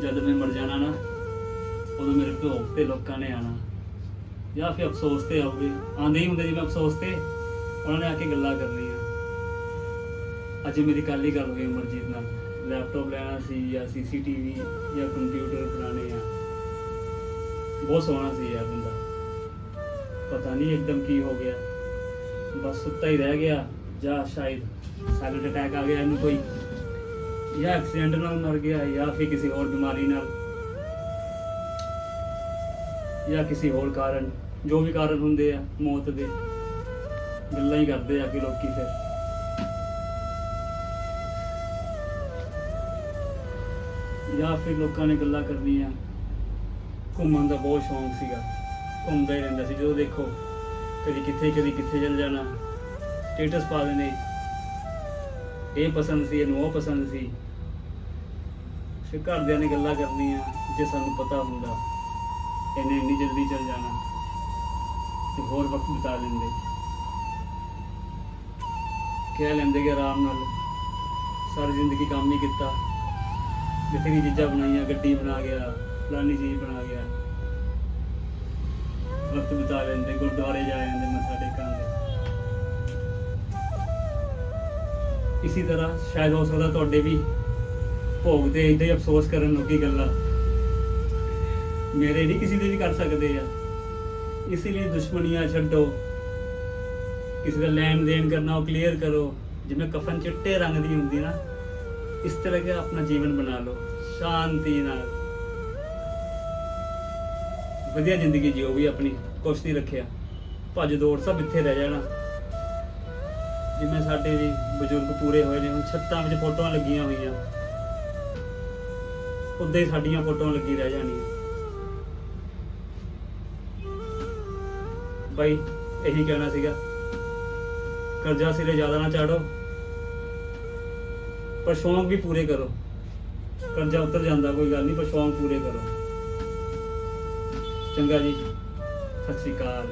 ਜਦ ਮੈਂ ਮਰ ਜਾਣਾ ਨਾ, ਉਦੋਂ ਮੇਰੇ ਭਿਓ ਤੇ ਲੋਕਾਂ ਨੇ ਆਣਾ ਜਾਂ ਫਿਰ ਅਫਸੋਸ ਤੇ ਆਉਗੇ ਆਂਦੇ ਹੀ ਹੁੰਦੇ ਜਿਵੇਂ ਅਫਸੋਸ ਤੇ, ਉਹਨਾਂ ਨੇ ਆ ਕੇ ਗੱਲਾਂ ਕਰਨੀਆਂ। ਅੱਜ ਮੇਰੀ ਕੱਲ ਹੀ ਗੱਲ ਹੋਈ ਅਮਰਜੀਤ ਨਾਲ। ਲੈਪਟਾਪ ਲੈਣਾ ਸੀ ਜਾਂ ਸੀਸੀਟੀਵੀ ਜਾਂ ਕੰਪਿਊਟਰ ਪੁਰਾਣੇ ਆ। ਬਹੁਤ ਸੋਹਣਾ ਸੀ ਯਾਰ ਬੰਦਾ। ਪਤਾ ਨਹੀਂ ਇੱਕਦਮ ਕੀ ਹੋ ਗਿਆ। ਬਸ ਸੁੱਤਾ ਹੀ ਰਹਿ ਗਿਆ। ਜਾਂ ਸ਼ਾਇਦ ਸਾਇਲੈਂਟ ਅਟੈਕ ਆ ਗਿਆ ਇਹਨੂੰ ਕੋਈ। ਜਾਂ ਐਕਸੀਡੈਂਟ ਨਾਲ ਮਰ ਗਿਆ ਜਾਂ ਫਿਰ ਕਿਸੇ ਹੋਰ ਬਿਮਾਰੀ ਨਾਲ ਜਾਂ ਕਿਸੇ ਹੋਰ ਕਾਰਨ, ਜੋ ਵੀ ਕਾਰਨ ਹੁੰਦੇ ਆ, ਮੌਤ ਦੇ, ਗੱਲਾਂ ਹੀ ਕਰਦੇ ਆ ਕਿ ਲੋਕੀ ਫਿਰ। ਜਾਂ ਫਿਰ ਲੋਕਾਂ ਨੇ ਗੱਲਾਂ ਕਰਨੀਆਂ। ਘੁੰਮਣ ਦਾ ਬਹੁਤ ਸ਼ੌਂਕ ਸੀਗਾ। ਘੁੰਮਦਾ ਹੀ ਰਹਿੰਦਾ ਸੀ। ਜਦੋਂ ਦੇਖੋ, ਕਦੀ ਕਿੱਥੇ ਕਦੀ ਕਿੱਥੇ ਚੱਲ ਜਾਣਾ। ਸਟੇਟਸ ਪਾ ਦੇਣੇ ਇਹ ਪਸੰਦ ਸੀ ਇਹਨੂੰ ਉਹ ਪਸੰਦ ਸੀ। ਫਿਰ ਘਰਦਿਆਂ ਨੇ ਗੱਲਾਂ ਕਰਨੀਆਂ, ਜੇ ਸਾਨੂੰ ਪਤਾ ਹੁੰਦਾ, ਇਹਨੇ ਇੰਨੀ ਜਲਦੀ ਚੱਲ ਜਾਣਾ, ਤੇ ਹੋਰ ਵਕਤ ਬਿਤਾ ਲੈਂਦੇ। ਕਹਿ ਲੈਂਦੇ ਕਿ ਆਰਾਮ ਨਾਲ ਸਾਰੀ ਜ਼ਿੰਦਗੀ ਕੰਮ ਹੀ ਕੀਤਾ। ਬਥੇਰੀ ਚੀਜ਼ਾਂ ਬਣਾਈਆਂ, ਗੱਡੀ ਬਣਾ ਗਿਆ, ਫਲਾਨੀ ਚੀਜ਼ ਬਣਾ ਗਿਆ। ਵਕਤ ਬਿਤਾ ਲੈਂਦੇ, ਗੁਰਦੁਆਰੇ ਜਾ ਜਾਂਦੇ ਮੱਥਾ ਟੇਕਾਂਦੇ ਇਸੇ ਤਰ੍ਹਾਂ ਸ਼ਾਇਦ ਹੋ ਸਕਦਾ ਤੁਹਾਡੇ ਵੀ ਭੋਗ ਤੇ ਇਦਾਂ ਹੀ ਅਫਸੋਸ ਕਰਨ ਲੱਗੀ ਗੱਲਾਂ। ਮੇਰੇ ਨਹੀਂ ਕਿਸੇ ਦੇ ਵੀ ਕਰ ਸਕਦੇ ਆ। ਇਸੇ ਲਈ ਦੁਸ਼ਮਣੀਆਂ ਛੱਡੋ। ਕਿਸੇ ਦਾ ਲੈਣ ਦੇਣ ਕਰਨਾ ਉਹ ਕਲੀਅਰ ਕਰੋ। ਜਿਵੇਂ ਕਫਨ ਚਿੱਟੇ ਰੰਗ ਦੀ ਹੁੰਦੀ ਨਾ, ਇਸ ਤਰ੍ਹਾਂ ਕੇ ਆਪਣਾ ਜੀਵਨ ਬਣਾ ਲਓ। ਸ਼ਾਂਤੀ ਨਾਲ। ਵਧੀਆ ਜ਼ਿੰਦਗੀ ਜਿਓ ਵੀ ਆਪਣੀ। ਕੁਛ ਨਹੀਂ ਰੱਖਿਆ। ਭੱਜ ਦੌੜ ਸਭ ਇੱਥੇ ਰਹਿ ਜਾਣਾ। ਜਿਵੇਂ ਸਾਡੇ ਵੀ ਬਜ਼ੁਰਗ ਪੂਰੇ ਹੋਏ ਨੇ, ਹੁਣ ਛੱਤਾਂ ਵਿੱਚ ਫੋਟੋਆਂ ਲੱਗੀਆਂ ਹੋਈਆਂ। ਉੱਦਾਂ ਹੀ ਸਾਡੀਆਂ ਫੋਟੋਆਂ ਲੱਗੀ ਰਹਿ ਜਾਣੀਆਂ। ਬਾਈ, ਇਹੀ ਕਹਿਣਾ ਸੀਗਾ, ਕਰਜ਼ਾ ਸਿਰੇ ਜ਼ਿਆਦਾ ਨਾ ਚਾੜੋ, ਪਰ ਸ਼ੌਂਕ ਵੀ ਪੂਰੇ ਕਰੋ। ਕਰਜ਼ਾ ਉਤਰ ਜਾਂਦਾ, ਕੋਈ ਗੱਲ ਨਹੀਂ, ਪਰ ਸ਼ੌਂਕ ਪੂਰੇ ਕਰੋ। ਚੰਗਾ ਜੀ, ਸਤਿ ਸ਼੍ਰੀ ਅਕਾਲ।